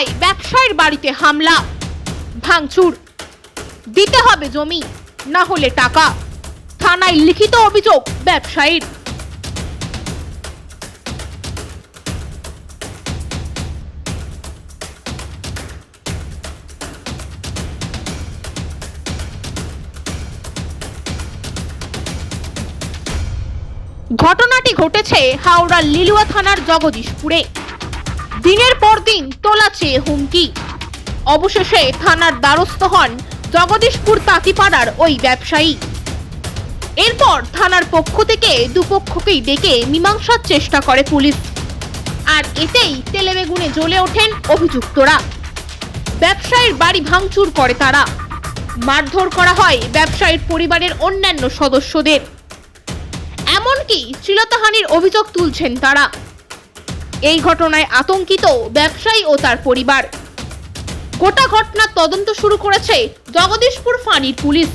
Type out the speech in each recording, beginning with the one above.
হয় ব্যবসায়ীর বাড়িতে হামলা। ভাঙচুর। দিতে হবে জমি, না হলে টাকা। থানায় লিখিত অভিযোগ ব্যবসায়ীর। ঘটনাটি ঘটেছে হাওড়ার লিলুয়া থানার জগদীশপুরে। দিনের পর দিন তোলা চেয়ে হুমকি। অবশেষে থানার দ্বারস্থ হন জগদীশপুর তাঁতিপাড়ার ওই ব্যবসায়ী। এরপর থানার পক্ষ থেকে দুপক্ষকেই ডেকে মীমাংসার চেষ্টা করে পুলিশ। আর এতেই তেলেবেগুনে জ্বলে ওঠেন অভিযুক্তরা। ব্যবসায়ীর বাড়ি ভাঙচুর করে তারা। মারধর করা হয় ব্যবসায়ীর পরিবারের অন্যান্য সদস্যদের। এমনকি শ্লীলতাহানির অভিযোগ তুলছেন তারা। এই ঘটনায় আতঙ্কিত ব্যবসায়ী ও তার পরিবার। গোটা ঘটনার তদন্ত শুরু করেছে জগদীশপুর ফাঁড়ির পুলিশ।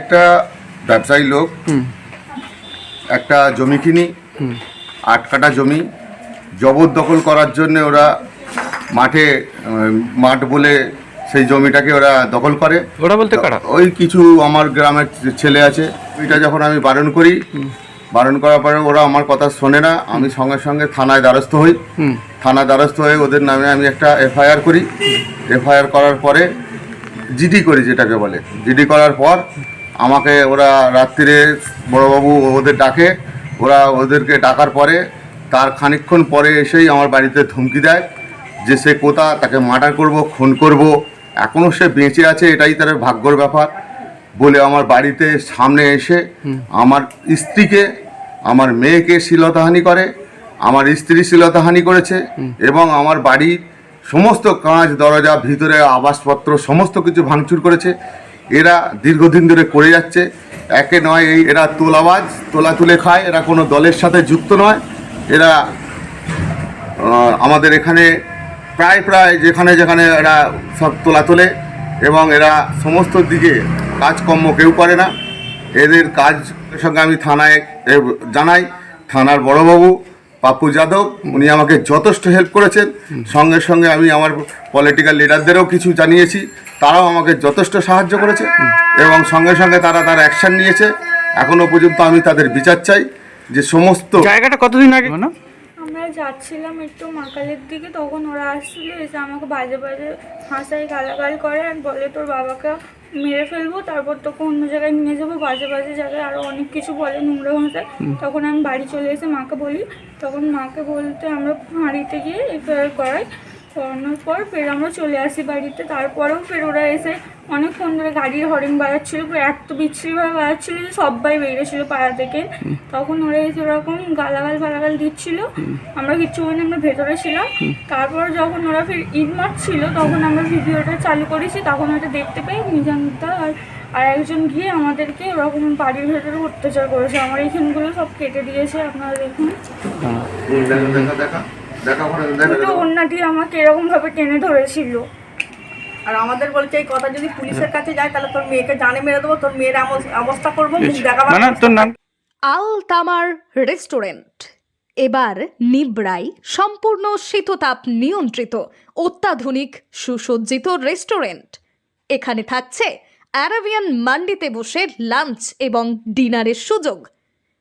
একটা ব্যবসায়ী লোক একটা জমি কিনি আট কাটা জমি জবরদখল করার জন্য ওরা মাঠে মাঠ বলে সেই জমিটাকে ওরা দখল করে। ওরা বলতে কারা? ওই কিছু আমার গ্রামের ছেলে আছে ওইটা যখন আমি বারণ করি বারণ করার পরে ওরা আমার কথা শোনে না আমি সঙ্গে সঙ্গে থানায় দ্বারস্থ হই। থানা দ্বারস্থ হয়ে ওদের নামে আমি একটা এফআইআর করি। এফআইআর করার পরে জিডি করি যেটাকে বলে। জিডি করার পর আমাকে ওরা রাত্রিরে বড়বাবু ওদের ডাকে ওরা ওদেরকে ডাকার পরে তার খানিকক্ষণ পরে এসেই আমার বাড়িতে ধমকি দেয় যে সে কোথা তাকে মার্ডার করব খুন করব। এখনও সে বেঁচে আছে এটাই তার ভাগ্যর ব্যাপার। বলে আমার বাড়িতে সামনে এসে আমার স্ত্রীকে আমার মেয়েকে শ্লীলতাহানি করে। আমার স্ত্রী শ্লীলতাহানি করেছে এবং আমার বাড়ির সমস্ত কাঁচ দরজা ভিতরে আবাসপত্র সমস্ত কিছু ভাঙচুর করেছে। এরা দীর্ঘদিন ধরে করে যাচ্ছে। একে নয় এই, এরা তোলাবাজ তোলা তুলে খায়, এরা কোনো দলের সাথে যুক্ত নয়। এরা আমাদের এখানে প্রায় প্রায় যেখানে যেখানে এরা সব তোলা তোলে এবং এরা সমস্ত দিকে কাজকর্ম কেউ করে না। এদের কাজ সঙ্গে আমি থানায় জানাই। থানার বড়বাবু পাপ্পু যাদব উনি আমাকে যথেষ্ট হেল্প করেছেন। সঙ্গে সঙ্গে আমি আমার পলিটিক্যাল লিডারদেরও কিছু জানিয়েছি। তারাও আমাকে যথেষ্ট সাহায্য করেছে এবং সঙ্গে সঙ্গে তারা তার অ্যাকশান নিয়েছে। এখনও পর্যন্ত আমি তাদের বিচার চাই। যে সমস্ত জায়গাটা কতদিন আগে? না আমরা যাচ্ছিলাম একটু মাকালের দিকে তখন ওরা আসছিল এসে আমাকে বাজে বাজে হাসাই গালাগাল করে আর বলে তোর বাবাকে মেরে ফেলব তারপর তোকে অন্য জায়গায় নিয়ে যাব। বাজে বাজে জায়গায় আরও অনেক কিছু বলে নোংরা ভাষায়। তখন আমি বাড়ি চলে এসে মাকে বলি তখন মাকে বলতে আমরা হাঁড়িতে গিয়ে এফআইআর করাই। করানোর পর ফের আমরা চলে আসি বাড়িতে। তারপরেও ফের ওরা এসে অনেকক্ষণ ধরে গাড়ির হরিং বাজাচ্ছিল পুরো এত বিচ্ছিরিভাবে বাজাচ্ছিল যে সবাই বেরিয়েছিল পাড়া থেকে। তখন ওরা এসে ওরকম গালাগাল ফালাগাল দিচ্ছিল আমরা কিচ্ছু বলি আমরা ভেতরে ছিলাম। তারপর যখন ওরা ফের ঈদ মারছিল তখন আমরা ভিডিওটা চালু করেছি তখন ওটা দেখতে পাই মিজানদা আর আর একজন গিয়ে আমাদেরকে ওরকম বাড়ির ভেতরে অত্যাচার করেছে। আমার এইখানগুলো সব কেটে দিয়েছে আপনারা দেখুন। দেখা দেখা দেখা। দুটো অন্যটি আমাকে এরকম ভাবে টেনে ধরেছিল। আর আমাদের বলছে এই কথা যদি পুলিশের কাছে যায় তাহলে তোর মেয়েকে জানে মেরে দেবো তোর মেয়ের অবস্থা করব মুখ আল তামার রেস্টুরেন্ট। এবার নিবড়াই সম্পূর্ণ শীততাপ নিয়ন্ত্রিত অত্যাধুনিক সুসজ্জিত রেস্টুরেন্ট। এখানে থাকছে অ্যারাবিয়ান মান্ডিতে বসে লাঞ্চ এবং ডিনারের সুযোগ।